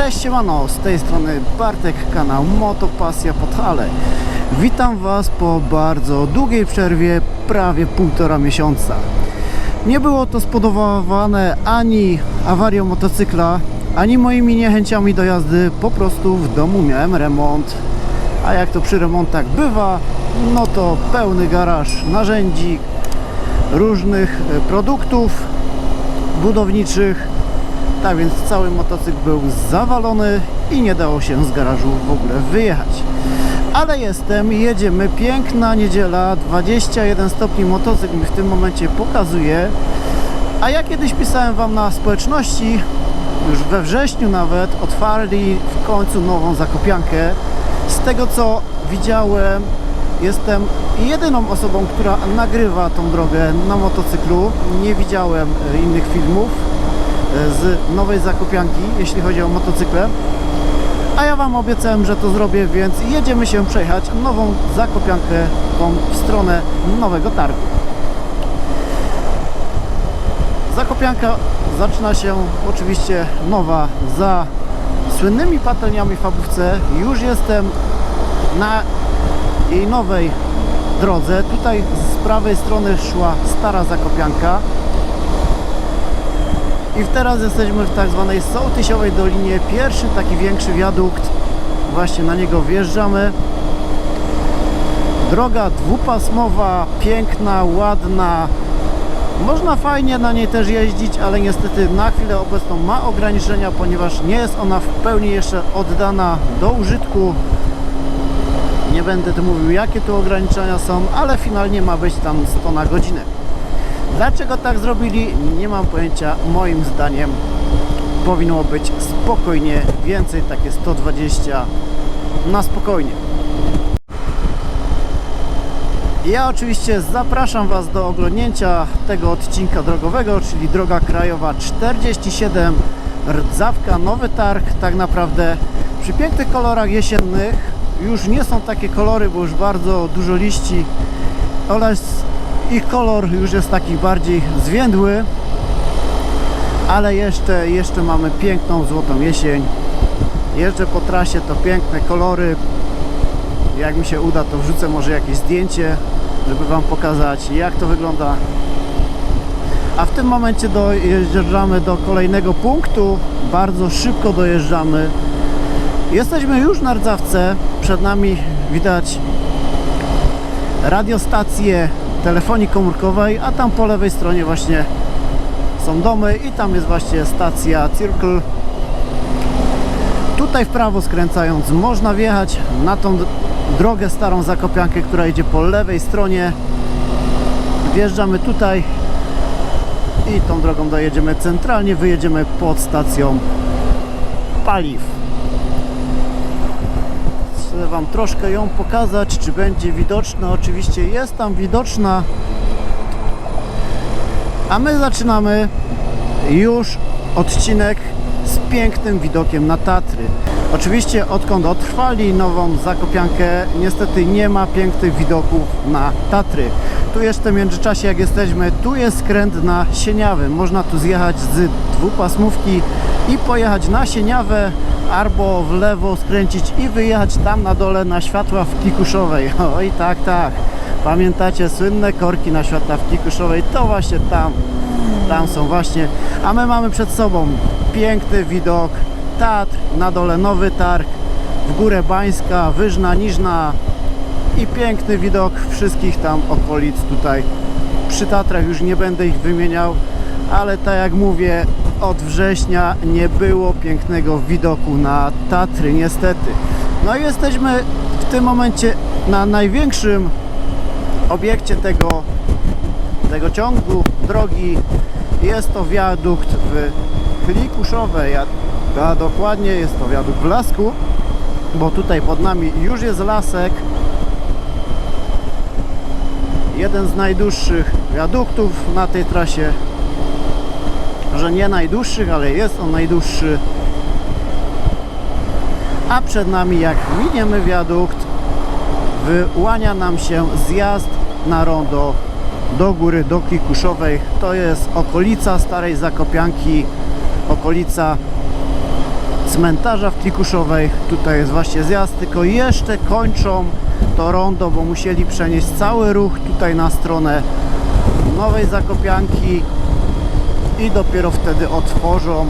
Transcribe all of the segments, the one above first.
Cześć siemano, z tej strony Bartek, kanał Motopasja Podhale. Witam Was po bardzo długiej przerwie, prawie półtora miesiąca. Nie było to spowodowane ani awarią motocykla, ani moimi niechęciami do jazdy, po prostu w domu miałem remont. A jak to przy remontach bywa, no to pełny garaż narzędzi, różnych e, produktów budowniczych, tak więc cały motocykl był zawalony i nie dało się z garażu w ogóle wyjechać. Ale jestem, jedziemy, piękna niedziela, 21 stopni motocykl mi w tym momencie pokazuje. A ja kiedyś pisałem Wam na społeczności, już we wrześniu nawet, otwarli w końcu nową zakopiankę. Z tego co widziałem, jestem jedyną osobą, która nagrywa tą drogę na motocyklu. Nie widziałem e, innych filmów z nowej zakopianki, jeśli chodzi o motocykle. A ja Wam obiecałem, że to zrobię, więc jedziemy się przejechać nową zakopiankę w stronę nowego targu. Zakopianka zaczyna się oczywiście nowa za słynnymi patelniami Fabówce. Już jestem na jej nowej drodze. Tutaj z prawej strony szła stara zakopianka. I teraz jesteśmy w tak zwanej Sołtysiowej Dolinie. Pierwszy taki większy wiadukt. Właśnie na niego wjeżdżamy. Droga dwupasmowa, piękna, ładna. Można fajnie na niej też jeździć, ale niestety na chwilę obecną ma ograniczenia, ponieważ nie jest ona w pełni jeszcze oddana do użytku. Nie będę tu mówił jakie tu ograniczenia są, ale finalnie ma być tam 100 na godzinę. Dlaczego tak zrobili? Nie mam pojęcia. Moim zdaniem powinno być spokojnie więcej, takie 120 na spokojnie. Ja oczywiście zapraszam Was do oglądnięcia tego odcinka drogowego, czyli droga krajowa 47 Rdzawka, Nowy Targ. Tak naprawdę przy pięknych kolorach jesiennych już nie są takie kolory, bo już bardzo dużo liści oraz ich kolor już jest taki bardziej zwiędły ale jeszcze, jeszcze mamy piękną złotą jesień. Jeżdżę po trasie to piękne kolory. Jak mi się uda to wrzucę może jakieś zdjęcie żeby Wam pokazać jak to wygląda. A w tym momencie dojeżdżamy do kolejnego punktu. Bardzo szybko dojeżdżamy. Jesteśmy już na Rdzawce. Przed nami widać radiostację telefonii komórkowej, a tam po lewej stronie właśnie są domy i tam jest właśnie stacja Circle. Tutaj w prawo skręcając można wjechać na tą drogę starą Zakopiankę, która idzie po lewej stronie. Wjeżdżamy tutaj i tą drogą dojedziemy centralnie, wyjedziemy pod stacją paliw. Chcę Wam troszkę ją pokazać, czy będzie widoczna. Oczywiście jest tam widoczna. A my zaczynamy już odcinek z pięknym widokiem na Tatry. Oczywiście odkąd otwali nową Zakopiankę, niestety nie ma pięknych widoków na Tatry. Tu jeszcze w międzyczasie jak jesteśmy, tu jest skręt na Sieniawę. Można tu zjechać z dwupasmówki i pojechać na Sieniawę albo w lewo skręcić i wyjechać tam na dole na światła w Kikuszowej. Oj tak, tak. Pamiętacie słynne korki na światła w Kikuszowej? To właśnie tam. Tam są właśnie. A my mamy przed sobą piękny widok Tatr, na dole Nowy Targ, w górę Bańska, Wyżna, Niżna i piękny widok wszystkich tam okolic tutaj przy Tatrach już nie będę ich wymieniał ale tak jak mówię od września nie było pięknego widoku na Tatry niestety. No i jesteśmy w tym momencie na największym obiekcie tego tego ciągu drogi. Jest to wiadukt w Klikuszowej a, dokładnie jest to wiadukt w Lasku bo tutaj pod nami już jest lasek. Jeden z najdłuższych wiaduktów na tej trasie że nie najdłuższych, ale jest on najdłuższy. A przed nami jak miniemy wiadukt wyłania nam się zjazd na rondo do góry, do Kikuszowej. To jest okolica Starej Zakopianki okolica cmentarza w Klikuszowej. Tutaj jest właśnie zjazd, tylko jeszcze kończą to rondo, bo musieli przenieść cały ruch tutaj na stronę Nowej Zakopianki i dopiero wtedy otworzą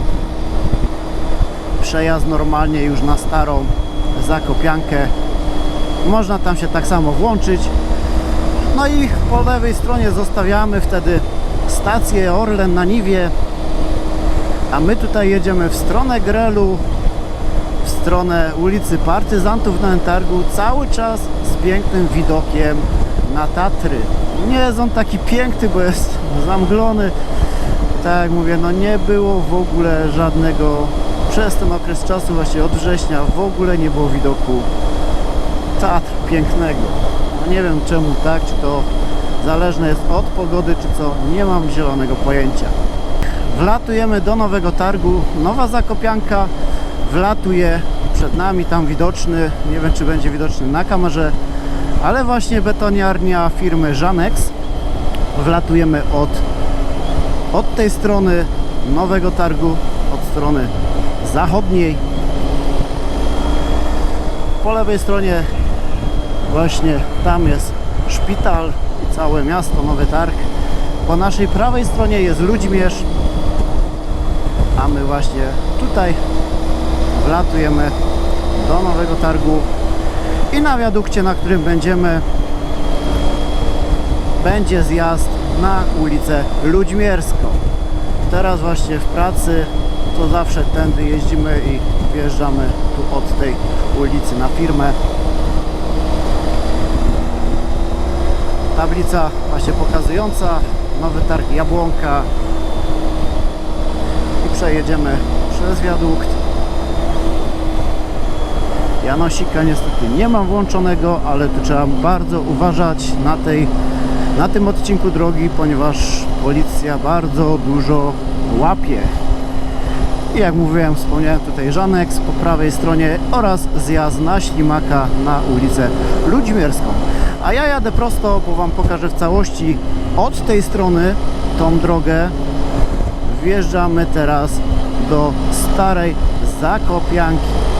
przejazd normalnie już na starą Zakopiankę. Można tam się tak samo włączyć. No i po lewej stronie zostawiamy wtedy stację Orlen na Niwie, a my tutaj jedziemy w stronę Grelu, w stronę ulicy Partyzantów na Entargu, cały czas z pięknym widokiem na Tatry. Nie jest on taki piękny, bo jest zamglony. Tak jak mówię, no nie było w ogóle żadnego, przez ten okres czasu, właśnie od września, w ogóle nie było widoku Tatr pięknego. No nie wiem czemu tak, czy to zależne jest od pogody, czy co, nie mam zielonego pojęcia. Wlatujemy do Nowego Targu, Nowa Zakopianka wlatuje przed nami, tam widoczny, nie wiem czy będzie widoczny na kamerze, ale właśnie betoniarnia firmy Żanex. Wlatujemy od, od tej strony Nowego Targu, od strony zachodniej. Po lewej stronie właśnie tam jest szpital i całe miasto, Nowy Targ. Po naszej prawej stronie jest Ludźmierz, a my właśnie tutaj wlatujemy do Nowego Targu i na wiadukcie, na którym będziemy będzie zjazd na ulicę Ludźmierską. Teraz właśnie w pracy to zawsze tędy jeździmy i wjeżdżamy tu od tej ulicy na firmę. Tablica właśnie pokazująca Nowy Targ Jabłonka i przejedziemy przez wiadukt. Janosika niestety nie mam włączonego, ale tu trzeba bardzo uważać na, tej, na tym odcinku drogi, ponieważ policja bardzo dużo łapie. I jak mówiłem, wspomniałem tutaj Żanex po prawej stronie oraz zjazd na Ślimaka na ulicę Ludźmierską. A ja jadę prosto, bo Wam pokażę w całości od tej strony tą drogę. Wjeżdżamy teraz do starej Zakopianki.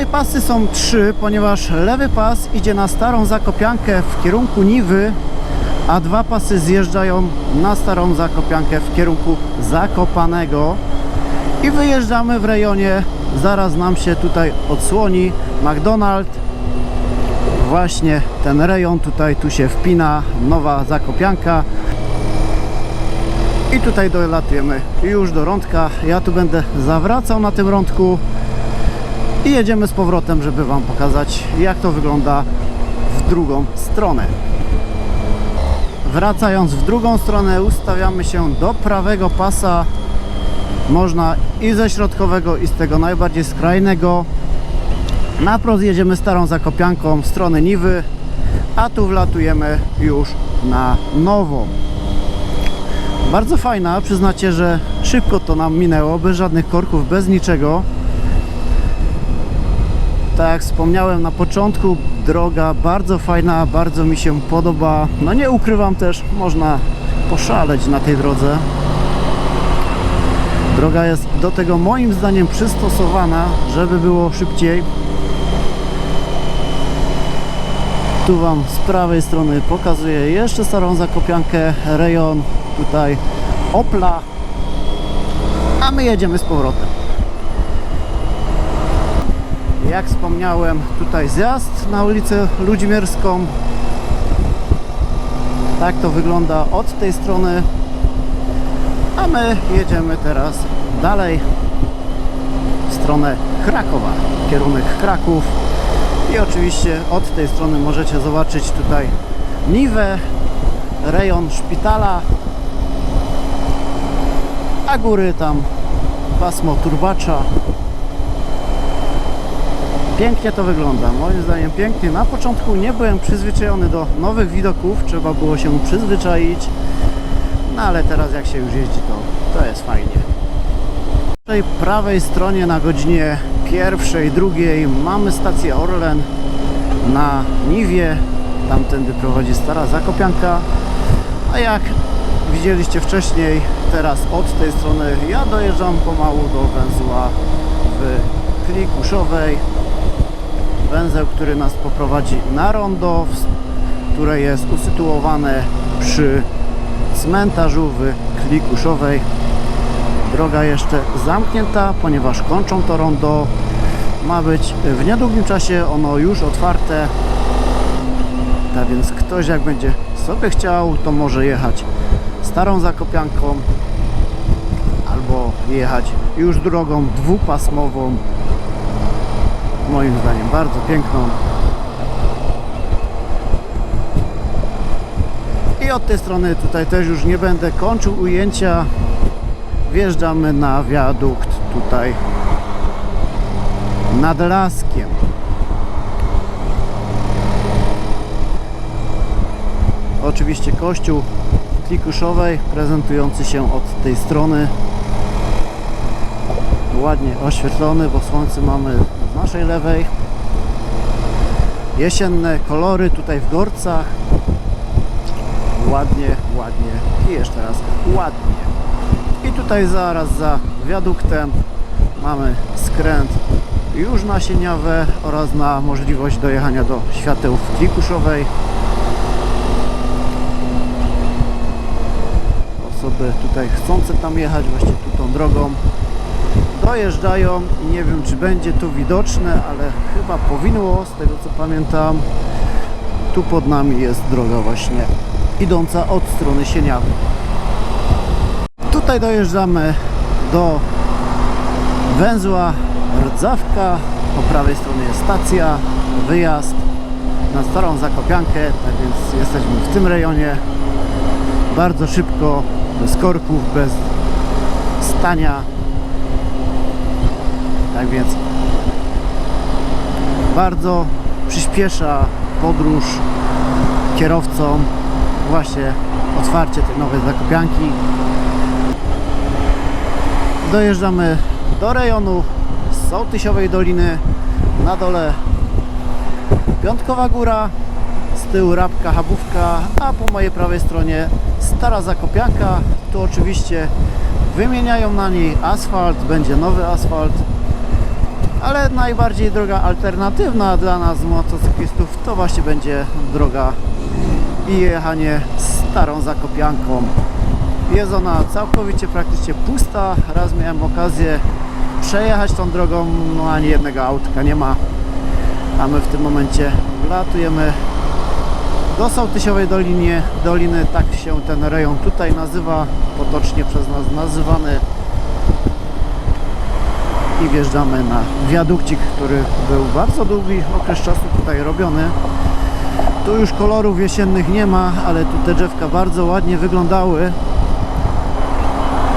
Tutaj pasy są trzy, ponieważ lewy pas idzie na starą Zakopiankę w kierunku Niwy, a dwa pasy zjeżdżają na starą Zakopiankę w kierunku Zakopanego. I wyjeżdżamy w rejonie, zaraz nam się tutaj odsłoni McDonald's właśnie ten rejon tutaj tu się wpina nowa Zakopianka. I tutaj dolatujemy już do rądka. Ja tu będę zawracał na tym rądku i jedziemy z powrotem, żeby Wam pokazać jak to wygląda w drugą stronę. Wracając w drugą stronę ustawiamy się do prawego pasa. Można i ze środkowego i z tego najbardziej skrajnego. Na prost jedziemy starą zakopianką w stronę Niwy a tu wlatujemy już na nową. Bardzo fajna, przyznacie, że szybko to nam minęło, bez żadnych korków, bez niczego tak jak wspomniałem na początku, droga bardzo fajna, bardzo mi się podoba. No nie ukrywam też, można poszaleć na tej drodze. Droga jest do tego moim zdaniem przystosowana, żeby było szybciej. Tu Wam z prawej strony pokazuję jeszcze starą Zakopiankę, rejon tutaj Opla, a my jedziemy z powrotem. Jak wspomniałem, tutaj zjazd na ulicę Ludźmierską. Tak to wygląda od tej strony. A my jedziemy teraz dalej w stronę Krakowa, kierunek Kraków. I oczywiście od tej strony możecie zobaczyć tutaj Niwę, rejon szpitala, a góry tam pasmo turbacza. Pięknie to wygląda, moim zdaniem pięknie. Na początku nie byłem przyzwyczajony do nowych widoków, trzeba było się przyzwyczaić. No ale teraz jak się już jeździ, to, to jest fajnie. Po tej prawej stronie na godzinie pierwszej, drugiej mamy stację Orlen na Niwie. Tamtędy prowadzi stara Zakopianka. A jak widzieliście wcześniej, teraz od tej strony. Ja dojeżdżam pomału do węzła w Klikuszowej. Węzeł, który nas poprowadzi na rondo, które jest usytuowane przy cmentarzu w Klikuszowej. Droga jeszcze zamknięta, ponieważ kończą to rondo. Ma być w niedługim czasie ono już otwarte. Tak więc ktoś jak będzie sobie chciał, to może jechać starą zakopianką albo jechać już drogą dwupasmową. Moim zdaniem bardzo piękną. I od tej strony tutaj też już nie będę kończył ujęcia. Wjeżdżamy na wiadukt tutaj nad laskiem. Oczywiście kościół Klikuszowej prezentujący się od tej strony. Ładnie oświetlony, bo słońce mamy z naszej lewej. Jesienne kolory tutaj w Gorcach. Ładnie, ładnie i jeszcze raz ładnie. I tutaj zaraz za wiaduktem mamy skręt już na Sieniawę oraz na możliwość dojechania do świateł w. Osoby tutaj chcące tam jechać właśnie tu tą drogą dojeżdżają i nie wiem czy będzie tu widoczne, ale chyba powinno z tego co pamiętam. Tu pod nami jest droga właśnie idąca od strony Sieniawy. Tutaj dojeżdżamy do węzła Rdzawka. Po prawej stronie jest stacja, wyjazd na starą Zakopiankę, tak więc jesteśmy w tym rejonie. Bardzo szybko, bez korków, bez stania. Tak więc bardzo przyspiesza podróż kierowcom właśnie otwarcie tej nowej Zakopianki. Dojeżdżamy do rejonu Sołtysiowej Doliny. Na dole Piątkowa Góra, z tyłu Rabka, Habówka, a po mojej prawej stronie Stara Zakopianka. Tu oczywiście wymieniają na niej asfalt, będzie nowy asfalt. Ale najbardziej droga alternatywna dla nas motocyklistów to właśnie będzie droga i jechanie starą Zakopianką. Jest ona całkowicie praktycznie pusta. Raz miałem okazję przejechać tą drogą, no ani jednego autka nie ma. A my w tym momencie wlatujemy do Sołtysiowej Dolinie, Doliny. Tak się ten rejon tutaj nazywa, potocznie przez nas nazywany. I wjeżdżamy na wiadukcik, który był bardzo długi okres czasu tutaj robiony. Tu już kolorów jesiennych nie ma, ale tu te drzewka bardzo ładnie wyglądały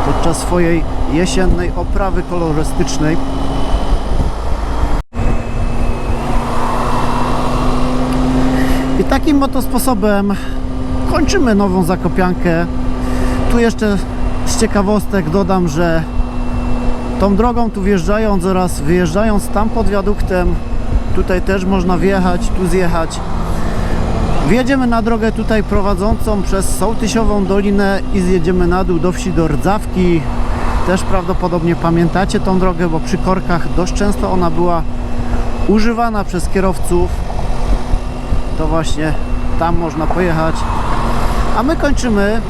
podczas swojej jesiennej oprawy kolorystycznej. I takim oto sposobem kończymy nową zakopiankę. Tu jeszcze z ciekawostek dodam, że tą drogą tu wjeżdżając oraz wyjeżdżając tam pod wiaduktem, tutaj też można wjechać, tu zjechać. Wjedziemy na drogę tutaj prowadzącą przez Sołtysiową Dolinę i zjedziemy na dół do wsi do Rdzawki. Też prawdopodobnie pamiętacie tą drogę, bo przy korkach dość często ona była używana przez kierowców. To właśnie tam można pojechać. A my kończymy.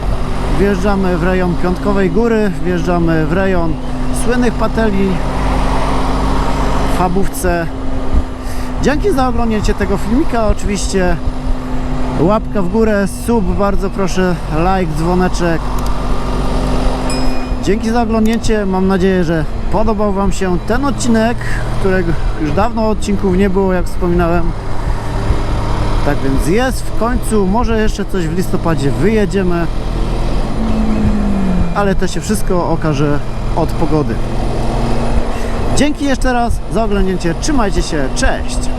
Wjeżdżamy w rejon Piątkowej Góry, wjeżdżamy w rejon słynnych pateli w Fabówce. Dzięki za oglądnięcie tego filmika. Oczywiście łapka w górę, sub, bardzo proszę, like, dzwoneczek. Dzięki za oglądnięcie. Mam nadzieję, że podobał Wam się ten odcinek, którego już dawno odcinków nie było, jak wspominałem. Tak więc jest w końcu. Może jeszcze coś w listopadzie wyjedziemy. Ale to się wszystko okaże od pogody. Dzięki jeszcze raz za oglądnięcie. Trzymajcie się. Cześć!